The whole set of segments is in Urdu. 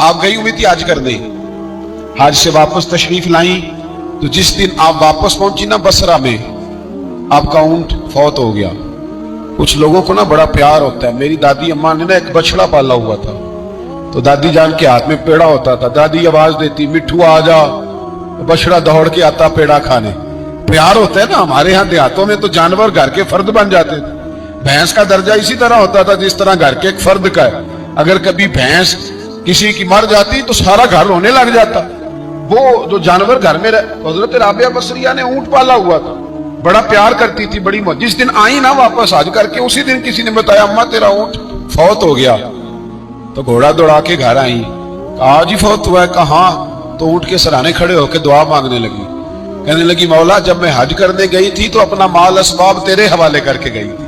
آپ گئی ہوئی تھی آج کر دیں حج سے واپس تشریف لائیں تو جس دن آپ واپس پہنچی نا بسرا میں، آپ کا اونٹ فوت ہو گیا۔ کچھ لوگوں کو نا بڑا پیار ہوتا ہے۔ میری دادی اماں نے نا ایک بچڑا پالا ہوا تھا۔ تو دادی جان کے ہاتھ میں پیڑا ہوتا تھا۔ دادی آواز دیتی، مٹھو آ جا۔ بچڑا دوڑ کے آتا پیڑا کھانے۔ پیار ہوتا ہے نا، ہمارے ہاں دیہاتوں میں تو جانور گھر کے فرد بن جاتے تھے۔ بھینس کا درجہ اسی طرح ہوتا تھا جس طرح گھر کے ایک فرد کا ہے۔ اگر کبھی بھینس کسی کی مر جاتی تو سارا گھر رونے لگ جاتا۔ وہ جو جانور گھر میں رہ حضرت رابعہ بسریہ نے اونٹ پالا ہوا تھا۔ بڑا پیار کرتی تھی، بڑی مو جس دن آئی نا واپس آج کر کے اسی دن کسی نے بتایا، اماں، تیرا اونٹ فوت ہو گیا۔ تو گھوڑا دوڑا کے گھر آئی آج ہی فوت ہوا ہے۔ کہاں؟ تو اونٹ کے سرانے کھڑے ہو کے دعا مانگنے لگی۔ کہنے لگی، مولا، جب میں حج کرنے گئی تھی تو اپنا مال اسباب تیرے حوالے کر کے گئی تھی۔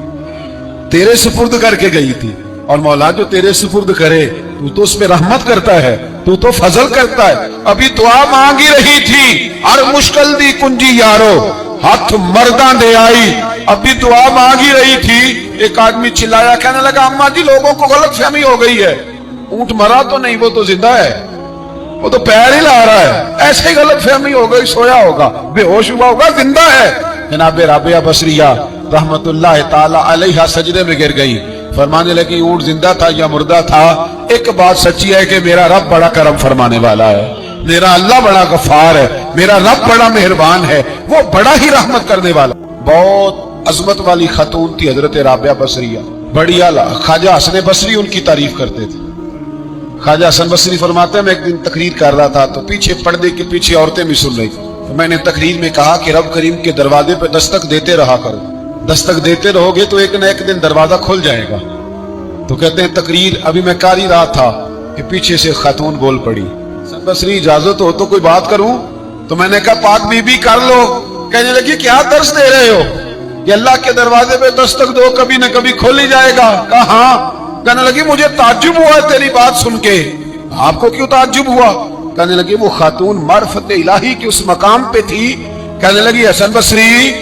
تیرے سپرد کر کے گئی تھی۔ اور مولا، جو تیرے سپرد کرے تو تو اس پہ رحمت کرتا ہے، تو تو فضل کرتا ہے۔ ابھی دعا مانگی رہی تھی، ہر مشکل دی کنجی یارو، ہاتھ مردان دے آئی۔ ابھی دعا مانگی رہی تھی، ایک آدمی چلایا، کہنے لگا اما جی لوگوں کو غلط فہمی ہو گئی ہے۔ اونٹ مرا تو نہیں، وہ تو زندہ ہے۔ وہ تو پیر ہی لا رہا ہے۔ ایسے ہی غلط فہمی ہو گئی، سویا ہوگا، بے ہوش ہوا ہوگا، زندہ ہے۔ جناب رابعہ بسریہ رحمت اللہ تعالیٰ علیہ سجدے میں گر گئی۔ فرمانے لگی اونٹ زندہ تھا یا مردہ تھا؟ ایک بات سچی ہے کہ میرا رب بڑا کرم فرمانے والا ہے۔ میرا اللہ بڑا غفار ہے، میرا رب بڑا مہربان ہے، وہ بڑا ہی رحمت کرنے والا۔ بہت عظمت والی خاتون تھی حضرت رابعہ بصریہ۔ بڑی اعلیٰ، خواجہ حسن بصری ان کی تعریف کرتے تھے۔ خواجہ حسن بصری فرماتے ہیں، میں ایک دن تقریر کر رہا تھا، تو پیچھے پردے کے پیچھے عورتیں بھی سن رہی۔ تھیں میں نے تقریر میں کہا کہ رب کریم کے دروازے پہ دستک دیتے رہا کروں دستک دیتے رہو گے تو ایک نہ ایک دن دروازہ کھل جائے گا۔ تو کہتے ہیں، تقریر ابھی میں کاری رہا تھا کہ پیچھے سے خاتون بول پڑی۔ بصری، اجازت ہو تو کوئی بات کروں؟ تو میں نے کہا، پاک بی بی کر لو۔ کہنے لگی، کیا درس دے رہے ہو؟ کہ اللہ کے دروازے پہ دستک دو، کبھی نہ کبھی کھول ہی جائے گا۔ کہا ہاں۔ کہنے لگی، مجھے تعجب ہوا ہے تیری بات سن کے۔ آپ کو کیوں تعجب ہوا؟ کہنے لگی، وہ خاتون معرفت الہی کے اس مقام پہ تھی۔ کہنے لگی، حسن بصری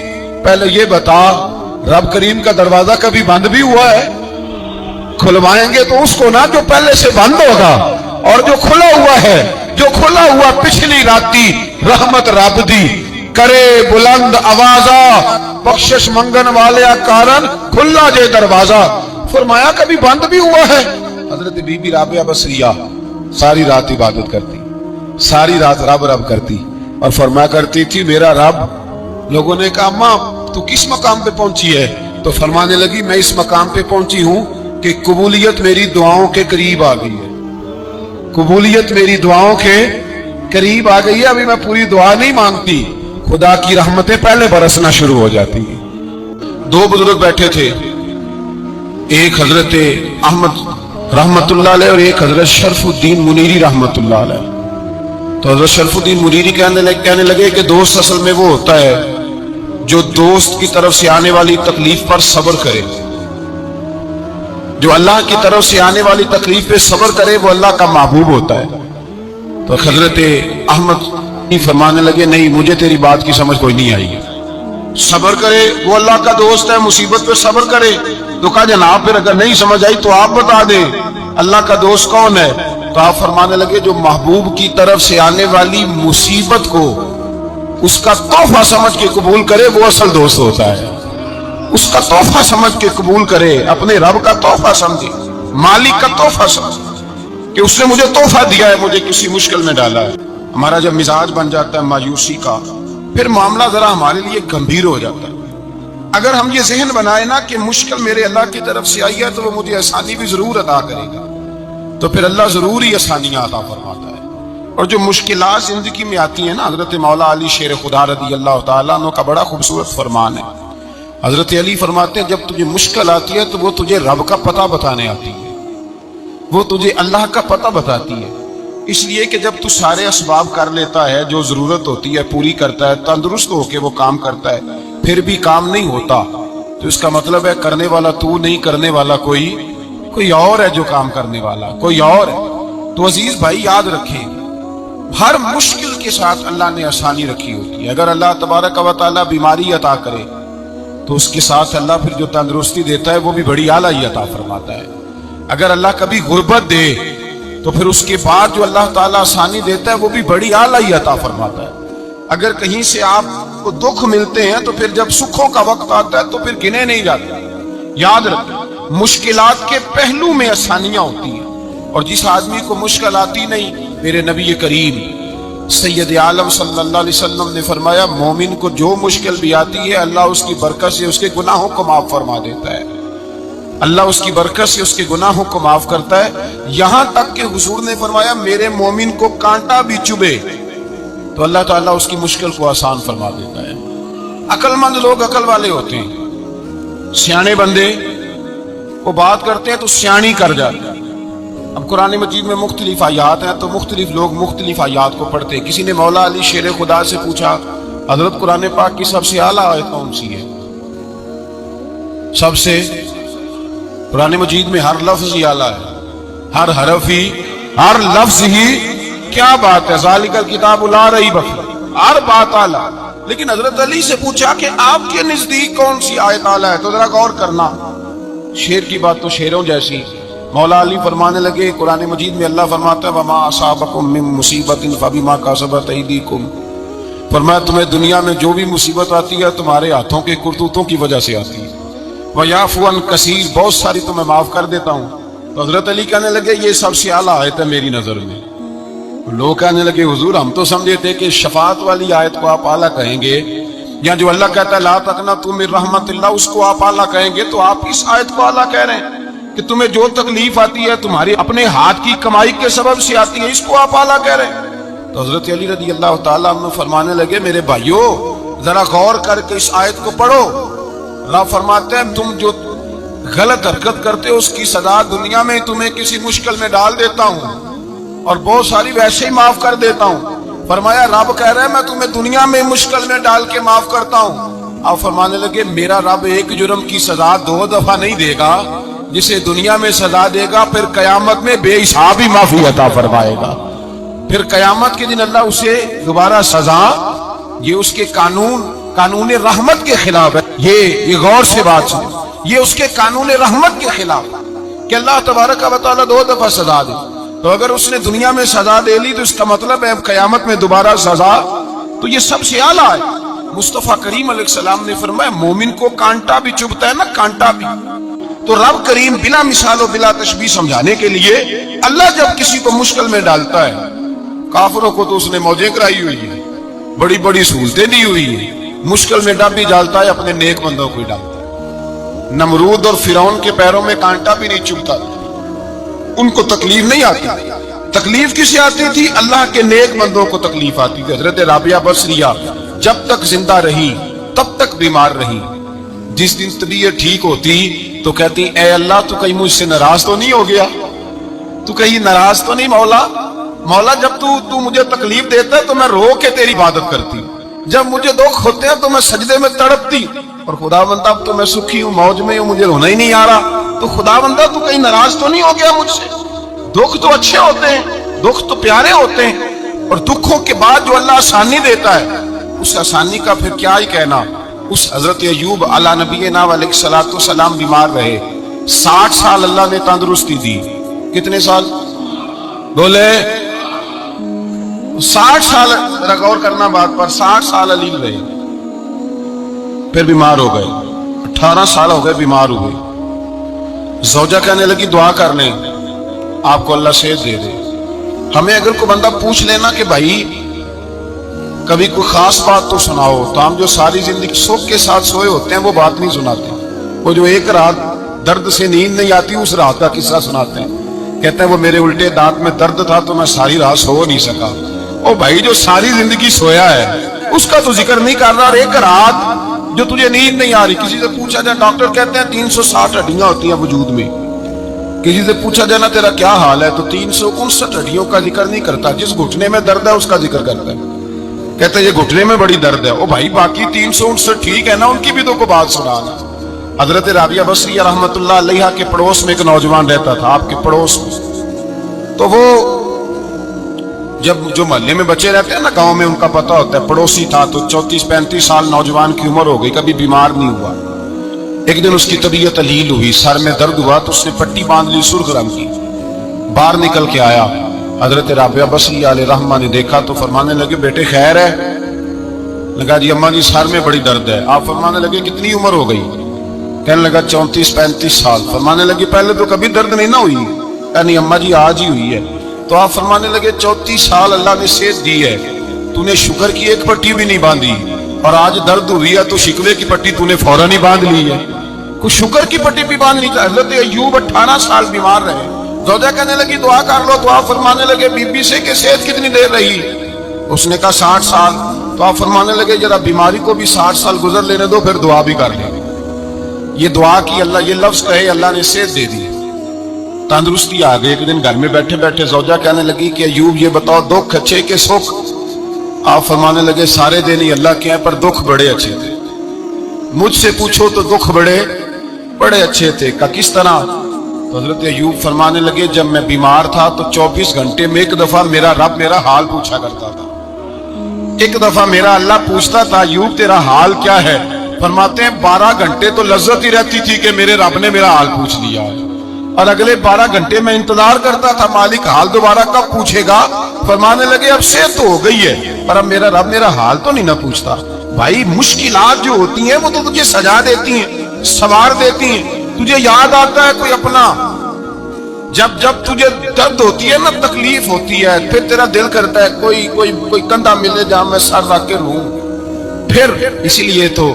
پہلے یہ بتا، رب کریم کا دروازہ کبھی بند بھی ہوا ہے؟ کھلوائیں گے تو اس کو نہ جو پہلے سے بند ہوگا اور جو کھلا ہوا ہے، جو کھلا ہوا پچھلی راتی، رحمت رب دی، کرے بلند آوازا بخشش منگن والے کارن کھلا جے دروازہ۔ فرمایا کبھی بند بھی ہوا ہے؟ حضرت بی بی رابعہ بسریہ ساری رات عبادت کرتی، ساری رات رب رب کرتی اور فرما کرتی تھی، میرا رب، لوگوں نے کہا، ماں تو کس مقام پہ پہنچی ہے؟ تو فرمانے لگی، میں اس مقام پہ پہنچی ہوں کہ قبولیت میری دعاؤں کے قریب آ گئی ہے۔ قبولیت میری دعاؤں کے قریب آ گئی ہے۔ ابھی میں پوری دعا نہیں مانگتی۔ خدا کی رحمتیں پہلے برسنا شروع ہو جاتی ہیں۔ دو بزرگ بیٹھے تھے۔ ایک حضرت احمد رحمت اللہ علیہ اور ایک حضرت شرف الدین منیری رحمت اللہ علیہ۔ تو حضرت شرف الدین منیری کہنے لگے کہ دوست اصل میں وہ ہوتا ہے۔ جو دوست کی طرف سے آنے والی تکلیف پر صبر کرے۔ جو اللہ کی طرف سے آنے والی تکلیف پہ صبر کرے، وہ اللہ کا محبوب ہوتا ہے۔ تو حضرت احمد فرمانے لگے، نہیں، مجھے تیری بات کی سمجھ کوئی نہیں آئی۔ صبر کرے، وہ اللہ کا دوست ہے، مصیبت پہ صبر کرے۔ تو کہا، جناب، پھر اگر نہیں سمجھ آئی تو آپ بتا دیں۔ اللہ کا دوست کون ہے؟ تو آپ فرمانے لگے، جو محبوب کی طرف سے آنے والی مصیبت کو اس کا تحفہ سمجھ کے قبول کرے، وہ اصل دوست ہوتا ہے۔ اس کا تحفہ سمجھ کے قبول کرے، اپنے رب کا تحفہ سمجھے، مالک کا تحفہ سمجھے کہ اس نے مجھے تحفہ دیا ہے، مجھے کسی مشکل میں ڈالا ہے۔ ہمارا جب مزاج بن جاتا ہے مایوسی کا، پھر معاملہ ذرا ہمارے لیے گمبھیر ہو جاتا ہے۔ اگر ہم یہ ذہن بنائے نا کہ مشکل میرے اللہ کی طرف سے آئی ہے، تو وہ مجھے آسانی بھی ضرور ادا کرے گا۔ تو پھر اللہ ضرور ہی آسانیاں ادا فرماتا ہے۔ اور جو مشکلات زندگی میں آتی ہیں نا، حضرت مولا علی شیر خدا رضی اللہ تعالیٰ عنہ کا بڑا خوبصورت فرمان ہے۔ حضرت علی فرماتے ہیں، جب تجھے مشکل آتی ہے تو وہ تجھے رب کا پتہ بتانے آتی ہے۔ وہ تجھے اللہ کا پتہ بتاتی ہے۔ اس لیے کہ جب تو سارے اسباب کر لیتا ہے، جو ضرورت ہوتی ہے، پوری کرتا ہے، تندرست ہو کے وہ کام کرتا ہے، پھر بھی کام نہیں ہوتا۔ تو اس کا مطلب ہے، کرنے والا تو نہیں، کرنے والا کوئی کوئی اور ہے جو کام کرنے والا، کوئی اور ہے۔ تو عزیز بھائی، یاد رکھیں ہر مشکل کے ساتھ اللہ نے آسانی رکھی ہوتی ہے۔ اگر اللہ تبارک و تعالیٰ بیماری عطا کرے، تو اس کے ساتھ اللہ پھر جو تندرستی دیتا ہے، وہ بھی بڑی اعلیٰ ہی عطا فرماتا ہے۔ اگر اللہ کبھی غربت دے، تو پھر اس کے بعد جو اللہ تعالیٰ آسانی دیتا ہے، وہ بھی بڑی اعلیٰ ہی عطا فرماتا ہے۔ اگر کہیں سے آپ کو دکھ ملتے ہیں، تو پھر جب سکھوں کا وقت آتا ہے، تو پھر گنے نہیں جاتے۔ یاد رکھیں، مشکلات کے پہلو میں آسانیاں ہوتی ہیں۔ اور جس آدمی کو مشکل آتی نہیں، میرے نبی کریم، سید عالم صلی اللہ علیہ وسلم نے فرمایا، مومن کو جو مشکل بھی آتی ہے، اللہ اس کی برکت سے اس کے گناہوں کو معاف فرما دیتا ہے۔ اللہ اس کی برکت سے اس کے گناہوں کو معاف کرتا ہے۔ یہاں تک کہ حضور نے فرمایا، میرے مومن کو کانٹا بھی چبے۔ تو اللہ تعالیٰ اس کی مشکل کو آسان فرما دیتا ہے۔ عقل مند لوگ عقل والے ہوتے ہیں۔ سیانے بندے، وہ بات کرتے ہیں تو سیانی کر جاتے ہیں۔ اب قرآن مجید میں مختلف آیات ہیں تو مختلف لوگ مختلف آیات کو پڑھتے ہیں۔ کسی نے مولا علی شیر خدا سے پوچھا، حضرت قرآن پاک کی سب سے اعلیٰ آیت کون سی ہے؟ سب سے قرآن مجید میں ہر لفظ ہی اعلیٰ ہے۔ ہر حرف ہی، ہر لفظ ہی، کیا بات ہے؟ ذالک الکتاب لا رہی بخر ہر بات اعلیٰ۔ لیکن حضرت علی سے پوچھا کہ آپ کے نزدیک کون سی آیت اعلیٰ ہے؟ تو ذرا غور کرنا۔ شیر کی بات تو شیروں جیسی۔ مولا علی فرمانے لگے، قرآن مجید میں اللہ فرماتا ہے، وما اصابکم من مصیبت فبما کسبت ایدیکم فرمایا، تمہیں دنیا میں جو بھی مصیبت آتی ہے، تمہارے ہاتھوں کے کرتوتوں کی وجہ سے آتی ہے۔ وَيَعْفُ عَنْ کثیر بہت ساری تمہیں معاف کر دیتا ہوں۔ تو حضرت علی کہنے لگے، یہ سب سے اعلیٰ آیت ہے میری نظر میں۔ لوگ کہنے لگے، حضور، ہم تو سمجھے تھے کہ شفاعت والی آیت کو آپ اعلیٰ کہیں گے۔ یا جو اللہ کہتا ہے، لا تکنا تم رحمت اللہ، اس کو آپ اعلیٰ کہیں گے تو آپ اس آیت کو اعلیٰ کہہ رہے ہیں۔ کہ تمہیں جو تکلیف آتی ہے، تمہاری اپنے ہاتھ کی کمائی کے سبب سے آتی ہے، اس کو آپ اعلیٰ کہہ رہے ہیں۔ تو حضرت علی رضی اللہ تعالیٰ عنہ فرمانے لگے، میرے بھائیو، ذرا غور کر کے اس آیت کو پڑھو۔ اللہ فرماتے ہیں تم جو غلط حرکت کرتے ہو، اس کی سزا دنیا میں تمہیں کسی مشکل میں ڈال دیتا ہوں۔ اور بہت ساری ویسے ہی معاف کر دیتا ہوں۔ فرمایا، رب کہہ رہا ہے، میں تمہیں دنیا میں مشکل میں ڈال کے معاف کرتا ہوں۔ آپ فرمانے لگے، میرا رب ایک جرم کی سزا دو دفعہ نہیں دے گا۔ جسے دنیا میں سزا دے گا، پھر قیامت میں بے حساب ہی معافی عطا فرمائے گا۔ پھر قیامت کے دن اللہ اسے دوبارہ سزا، یہ اس کے قانون قانون رحمت کے خلاف ہے۔ یہ یہ غور سے بات سن یہ اس کے قانون رحمت کے خلاف ہے۔ کہ اللہ تبارک و تعالیٰ دو دفعہ سزا دے۔ تو اگر اس نے دنیا میں سزا دے لی، تو اس کا مطلب ہے قیامت میں دوبارہ سزا۔ تو یہ سب سے اعلیٰ ہے۔ مصطفیٰ کریم علیہ السلام نے فرمایا، مومن کو کانٹا بھی چبھتا ہے نا، کانٹا بھی۔ تو رب کریم بلا مثال و بلا تشبیح سمجھانے کے لیے اللہ جب کسی کو مشکل میں ڈالتا ہے، کافروں کو تو اس نے موجیں کرائی ہوئی ہے بڑی بڑی سہولتیں دی ہوئی ہیں، مشکل میں ڈب بھی ڈالتا ہے، اپنے نیک بندوں کو ہی ڈالتا ہے۔ نمرود اور فرعون کے پیروں میں کانٹا بھی نہیں چبھتا۔ ان کو تکلیف نہیں آتی۔ تکلیف کسے آتی تھی؟ اللہ کے نیک بندوں کو تکلیف آتی۔ تھی حضرت رابعہ بصریہ جب تک زندہ رہی، تب تک بیمار رہی۔ جس دن طبیعت ٹھیک ہوتی تو کہتی، اے اللہ، تو کہیں مجھ سے ناراض تو نہیں ہو گیا؟ تو کہیں ناراض تو نہیں مولا؟ مولا، جب تو تو مجھے تکلیف دیتا ہے تو میں رو کے تیری عبادت کرتی۔ جب مجھے دکھ ہوتے ہیں تو میں سجدے میں تڑپتی۔ اور خدا بندہ، اب تو میں سکھی ہوں، موج میں ہوں، مجھے رونا ہی نہیں آ رہا۔ تو خدا بندہ، تو کہیں ناراض تو نہیں ہو گیا مجھ سے؟ دکھ تو اچھے ہوتے ہیں، دکھ تو پیارے ہوتے ہیں، اور دکھوں کے بعد جو اللہ آسانی دیتا ہے، اس آسانی کا پھر کیا ہی کہنا؟ اس حضرت ایوب علی نبی نا علیہ السلاۃ السلام بیمار رہے۔ ساٹھ سال اللہ نے تندرستی دی۔ کتنے سال؟ بولے۔ ساٹھ سال غور کرنا بات پر، ساٹھ سال علیل رہے۔ پھر بیمار ہو گئے۔ اٹھارہ سال ہو گئے بیمار ہوئے۔ زوجہ کہنے لگی، دعا کر لیں۔ آپ کو اللہ صحت دے دے۔ ہمیں اگر کوئی بندہ پوچھ لینا کہ بھائی کبھی کوئی خاص بات تو سناؤ، تو ہم جو ساری زندگی سکھ کے ساتھ سوئے ہوتے ہیں، وہ بات نہیں سناتے۔ وہ جو ایک رات درد سے نیند نہیں آتی، اس رات کا قصہ سناتے ہیں۔ کہتے ہیں، وہ میرے الٹے دانت میں درد تھا تو میں ساری رات سو نہیں سکا۔ او بھائی، جو ساری زندگی سویا ہے، اس کا تو ذکر نہیں کر رہا۔ اور ایک رات جو تجھے نیند نہیں آ رہی، کسی سے پوچھا جائے، ڈاکٹر کہتے ہیں، تین سو ساٹھ ہڈیاں ہوتی ہیں وجود میں۔ کسی سے پوچھا جائے، نا تیرا کیا حال ہے؟ تو تین سو انسٹھ ہڈیوں کا ذکر نہیں کرتا۔ جس گھٹنے میں درد ہے، اس کا ذکر کرتا ہے۔ کہتے ہیں یہ گھٹنے میں بڑی درد ہے. او بھائی، باقی تین سو انسٹھ ٹھیک ہے نا؟ ان کی بھی تو کو بات سنانا حضرت رابعہ بصری رحمت اللہ علیہ کے پڑوس میں ایک نوجوان رہتا تھا، آپ کے پڑوس میں۔ تو وہ جب جو محلے میں بچے رہتے ہیں نا، گاؤں میں ان کا پتہ ہوتا ہے، پڑوسی تھا تو چوتیس پینتیس سال نوجوان کی عمر ہو گئی، کبھی بیمار نہیں ہوا۔ ایک دن اس کی طبیعت علیل ہوئی، سر میں درد ہوا تو اس نے پٹی باندھ لی، سرخ رنگ کی۔ باہر نکل کے آیا۔ حضرت رابعہ بسی علیہ رحمہ نے دیکھا تو فرمانے لگے، بیٹے، خیر ہے۔ لگا جی اماں جی سر میں بڑی درد ہے۔ آپ فرمانے لگے، کتنی عمر ہو گئی؟ کہنے لگا، چونتیس، پینتیس سال۔ فرمانے لگے، پہلے تو کبھی درد نہیں نہ ہوئی۔ یعنی اماں جی آج ہی ہوئی ہے۔ تو آپ فرمانے لگے، چونتیس سال اللہ نے صحت دی ہے۔ تو نے شکر کی، ایک پٹی بھی نہیں باندھی۔ اور آج درد ہوئی ہے تو شکوے کی پٹی تو نے فوراً ہی باندھ لی ہے۔ کچھ شکر کی پٹی بھی باندھ لی حضرت ایوب اٹھارہ سال بیمار رہے۔ زوجہ کہنے لگی، دعا کر لو، دعا فرمانے لگے بی بی سے کہ صحت کتنی دیر رہی؟ اس نے کہا، ساٹھ سال۔ دعا فرمانے لگے ذرا بیماری کو بھی ساٹھ سال گزر لینے دو، پھر دعا بھی کر لیں یہ دعا کی اللہ، یہ لفظ کہے، اللہ نے صحت دے دی۔ تندرستی آ گئی، ایک دن گھر میں بیٹھے بیٹھے زوجہ کہنے لگی کہ، ایوب، یہ بتاؤ، دکھ اچھے کے سکھ؟ آپ فرمانے لگے، سارے دن ہی اللہ کے ہیں، پر دکھ بڑے اچھے تھے۔ مجھ سے پوچھو تو دکھ بڑے بڑے اچھے تھے۔ کا کس طرح؟ حضرت ایوب فرمانے لگے، جب میں بیمار تھا تو چوبیس گھنٹے میں ایک دفعہ میرا رب میرا حال پوچھا کرتا تھا۔ ایک دفعہ میرا اللہ پوچھتا تھا، ایوب تیرا حال کیا ہے؟ فرماتے ہیں، بارہ گھنٹے تو لذت ہی رہتی تھی کہ میرے رب نے میرا حال پوچھ لیا۔ اور اگلے بارہ گھنٹے میں انتظار کرتا تھا، مالک حال دوبارہ کب پوچھے گا؟ فرمانے لگے، اب صحت تو ہو گئی ہے، پر اب میرا رب میرا حال تو نہیں نہ پوچھتا۔ بھائی، مشکلات جو ہوتی ہیں وہ تو تجھے سجا دیتی ہیں، سوار دیتی ہیں۔ تجھے یاد آتا ہے کوئی اپنا؟ جب جب تجھے درد ہوتی ہے نا، تکلیف ہوتی ہے، پھر تیرا دل کرتا ہے، کوئی کوئی کوئی کندھا ملے جا میں سر رکھ کے رو پھر اسی لیے تو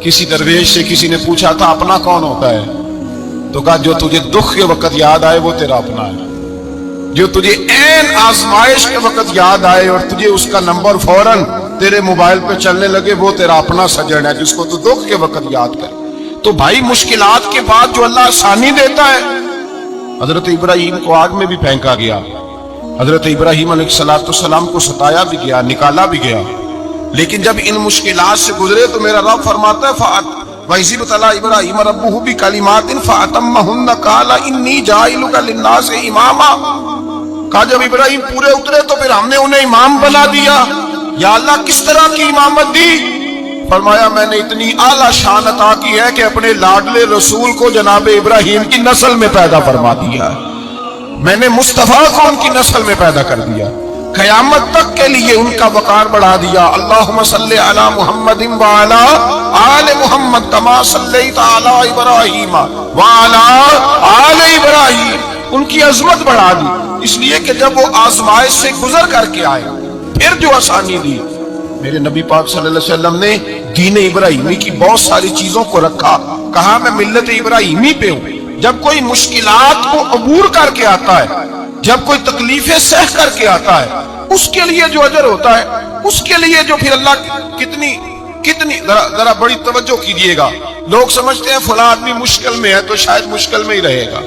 کسی درویش سے کسی نے پوچھا تھا، اپنا کون ہوتا ہے؟ تو کہا، جو تجھے دکھ کے وقت یاد آئے، وہ تیرا اپنا ہے۔ جو تجھے این آزمائش کے وقت یاد آئے اور تجھے اس کا نمبر فوراً تیرے موبائل پہ چلنے لگے، وہ تیرا اپنا سجن ہے، جس کو تو دکھ کے وقت یاد کر۔ تو بھائی مشکلات کے بعد جو اللہ آسانی دیتا ہے، حضرت ابراہیم کو آگ میں بھی پھینکا گیا۔ حضرت ابراہیم علیہ السلام والسلام کو ستایا بھی گیا، نکالا بھی گیا۔ لیکن جب ان مشکلات سے گزرے تو میرا رب فرماتا ہے فات ابراہیم ربہ بھی کلمات فاتمہن انی اماما کہا، جب ابراہیم پورے اترے تو پھر ہم نے انہیں امام بنا دیا۔ یا اللہ، کس طرح کی امامت دی؟ فرمایا میں نے اتنی اعلیٰ شان عطا کی ہے کہ اپنے لاڈلے رسول کو جناب ابراہیم کی نسل میں پیدا فرما دیا میں نے مصطفیٰ کو ان کی نسل میں پیدا کر دیا قیامت تک کے لیے ان کا وقار بڑھا دیا۔ اللہم صلی علی محمد و علی آل محمد کما صلیت علی ابراہیم و علی آل ابراہیم۔ ان کی عظمت بڑھا دی۔ اس لیے کہ جب وہ آزمائش سے گزر کر کے آئے، پھر جو آسانی دی میرے نبی پاک صلی اللہ علیہ وسلم نے دین ابراہیمی کی بہت ساری چیزوں کو رکھا۔ کہا، میں ملت ابراہیمی پہ ہوں۔ جب کوئی مشکلات کو عبور کر کے آتا ہے، جب کوئی تکلیفیں سہ کر کے آتا ہے، اس کے لیے جو اجر ہوتا ہے، اس کے لیے جو پھر اللہ کتنی کتنی، ذرا بڑی توجہ کیجیے گا۔ لوگ سمجھتے ہیں فلاں آدمی مشکل میں ہے تو شاید مشکل میں ہی رہے گا۔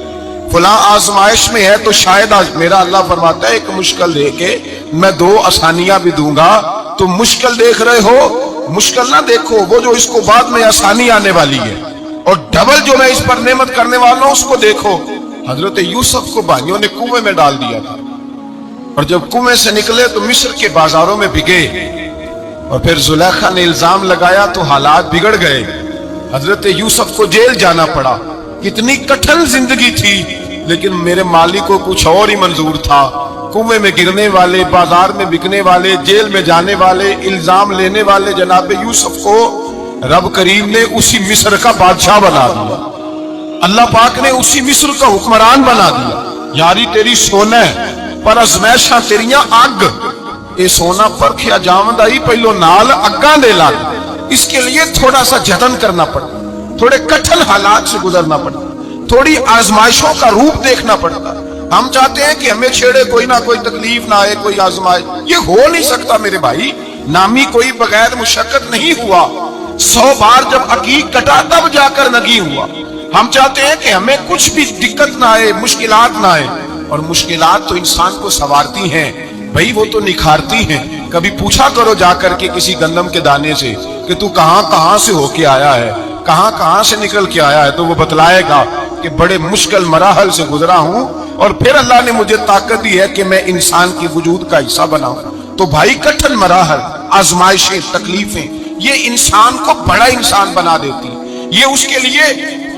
فلاں آزمائش میں ہے تو شاید آج میرا اللہ فرماتا ہے، ایک مشکل لے کے میں دو آسانیاں بھی دوں گا۔ تم مشکل دیکھ رہے ہو، مشکل نہ دیکھو، وہ جو اس کو بعد میں آسانی آنے والی ہے۔ اور ڈبل جو میں اس پر نعمت کرنے والا ہوں، اس کو دیکھو۔ حضرت یوسف کو بھائیوں نے کنویں میں ڈال دیا تھا۔ اور جب کنویں سے نکلے تو مصر کے بازاروں میں بگے اور پھر زلیخا نے الزام لگایا تو حالات بگڑ گئے۔ حضرت یوسف کو جیل جانا پڑا۔ کتنی کٹھن زندگی تھی، لیکن میرے مالی کو کچھ اور ہی منظور تھا۔ کنویں میں گرنے والے، بازار میں بکنے والے، جیل میں جانے والے، الزام لینے والے جناب یوسف کو رب کریم نے اسی مصر کا بادشاہ بنا دیا۔ اللہ پاک نے اسی مصر کا حکمران بنا دیا۔ یاری، تیری سونا ہے، پر ازمیشہ تیریاں اگ۔ اے سونا پر کھیا جاوندہ ہی پہلو نال اگاں دے لگ۔ اس کے لیے تھوڑا سا جتن کرنا پڑتا۔ تھوڑے کٹھل حالات سے گزرنا پڑتا۔ تھوڑی آزمائشوں کا روپ دیکھنا پڑتا۔ ہم چاہتے ہیں کہ ہمیں چھیڑے کوئی نہ کوئی تکلیف نہ آئے، کوئی آزمائے یہ ہو نہیں سکتا میرے بھائی۔ نامی کوئی بغیر مشقت نہیں ہوا۔ سو بار جب عقیق کٹا، تب جا کر نگی ہوا۔ ہم چاہتے ہیں کہ ہمیں کچھ بھی دقت نہ آئے، مشکلات نہ آئے۔ اور مشکلات تو انسان کو سوارتی ہیں۔ بھائی، وہ تو نکھارتی ہیں۔ کبھی پوچھا کرو جا کر کے کسی گندم کے دانے سے کہ تو کہاں کہاں سے ہو کے آیا ہے؟ کہاں کہاں سے نکل کے آیا ہے؟ تو وہ بتلائے گا کہ بڑے مشکل مراحل سے گزرا ہوں۔ اور پھر اللہ نے مجھے طاقت دی ہے کہ میں انسان کی وجود کا حصہ بناؤں۔ تو بھائی کٹھن مراحل، آزمائشیں، تکلیفیں، یہ انسان کو بڑا انسان بنا دیتی یہ اس کے لیے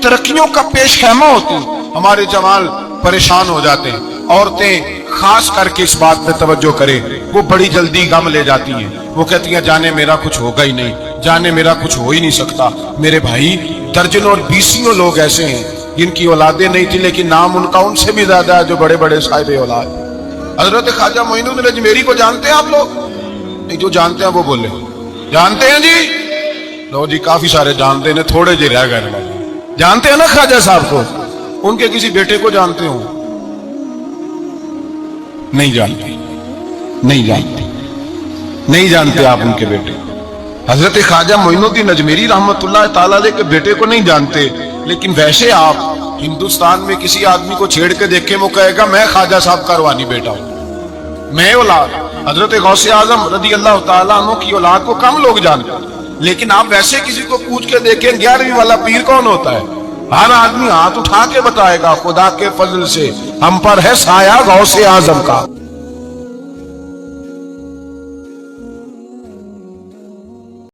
ترقیوں کا پیش خیمہ ہوتی ہمارے جوان پریشان ہو جاتے ہیں۔ عورتیں خاص کر کے اس بات پہ توجہ کریں، وہ بڑی جلدی غم لے جاتی ہیں۔ وہ کہتی ہیں، جانے میرا کچھ ہوگا ہی نہیں، جانے میرا کچھ ہو ہی نہیں سکتا۔ میرے بھائی، درجنوں اور بیسیوں لوگ ایسے ہیں۔ جن کی اولادیں نہیں تھیں، لیکن نام ان کا ان سے بھی زیادہ ہے جو بڑے بڑے صاحب اولاد حضرت خواجہ معین الجمیری کو جانتے ہیں آپ لوگ؟ نہیں، جو جانتے ہیں وہ بولے۔ جانتے ہیں جی؟ لو جی کافی سارے جانتے ہیں، تھوڑے جی رہ گئے۔ جانتے ہیں نا خواجہ صاحب کو؟ ان کے کسی بیٹے کو جانتے ہوں؟ نہیں جانتے۔ نہیں جانتے۔ نہیں جانتے آپ ان کے بیٹے۔ حضرت خواجہ معین الدین اجمیری رحمت اللہ تعالی کے بیٹے کو نہیں جانتے۔ لیکن ویسے آپ ہندوستان میں کسی آدمی کو چھیڑ کے دیکھیں وہ کہے گا، میں خواجہ صاحب کا روانی بیٹا ہوں۔ میں اولاد، حضرت غوث اعظم رضی اللہ تعالیٰ عنہ کی اولاد کو کم لوگ جانتے ہیں۔ لیکن آپ ویسے کسی کو پوچھ کے دیکھیں، گیارہویں والا پیر کون ہوتا ہے؟ ہر آدمی ہاتھ اٹھا کے بتائے گا، خدا کے فضل سے ہم پر ہے سایہ غوث اعظم کا۔